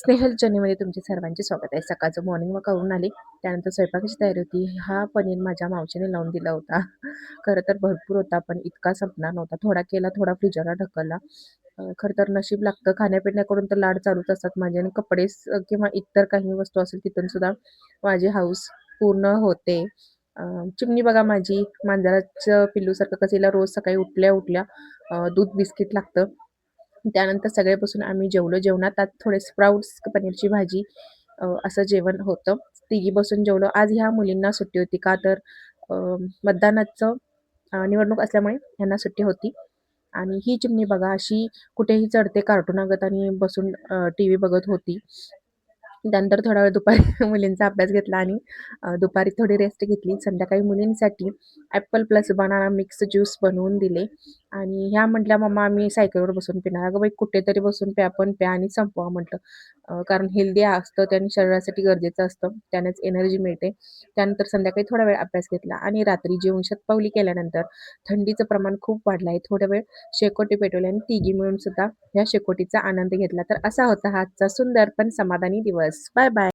स्नेहल जर्नीमध्ये तुमचे सर्वांचे स्वागत आहे. सकाळचं मॉर्निंग वॉक करून आले. त्यानंतर स्वयंपाकाची तयारी होती. हा पनीर माझ्या मावशीने लावून दिला होता. खरं तर भरपूर होता पण इतका संपणार नव्हता. थोडा केला थोडा फ्रीजरला ढकलला. खरं तर नशीब लागतं. खाण्यापिण्याकडून तर लाड चालूच असतात माझे आणि कपडे किंवा इतर काही वस्तू असेल तिथून सुद्धा माझे हाऊस पूर्ण होते. चिमणी बघा माझी. मांजराचं पिल्लूसारखं कसं रोज सकाळी उठल्या उठल्या दूध बिस्किट लागतं. त्यानंतर सगळे बसून आम्ही जेवलो. जेवणात त्यात थोडे स्प्राउट्स पनीरची भाजी असं जेवण होतं. तिघी बसून जेवलो. आज ह्या मुलींना सुट्टी होती का तर मतदानाचं निवडणूक असल्यामुळे यांना सुट्टी होती. आणि ही चिमणी बघा अशी कुठेही चढते कार्टूनागत आणि बसून टी व्ही बघत होती. त्यानंतर थोडा वेळ दुपारी मुलींचा अभ्यास घेतला आणि दुपारी थोडी रेस्ट घेतली. संध्याकाळी मुलींसाठी apple plus banana mix juice बनवून दिले. आणि ह्या म्हटल्या मम्मा आम्ही सायकलवर बसून पिणार. अगं बाई कुठेतरी बसून प्या पण प्या आणि संपवा म्हटलं. कारण हेल्दी असतं त्याने शरीरासाठी गरजेचं असतं त्यानेच एनर्जी मिळते. त्यानंतर संध्याकाळी थोडा वेळ अभ्यास घेतला आणि रात्री जेवण शतपावली केल्यानंतर थंडीचं प्रमाण खूप वाढलं आहे थोडा वेळ शेकोटी पेटवली आणि तिघी मिळून सुद्धा ह्या शेकोटीचा आनंद घेतला. तर असा होता हा आजचा सुंदर पण समाधानी दिवस. Bye bye.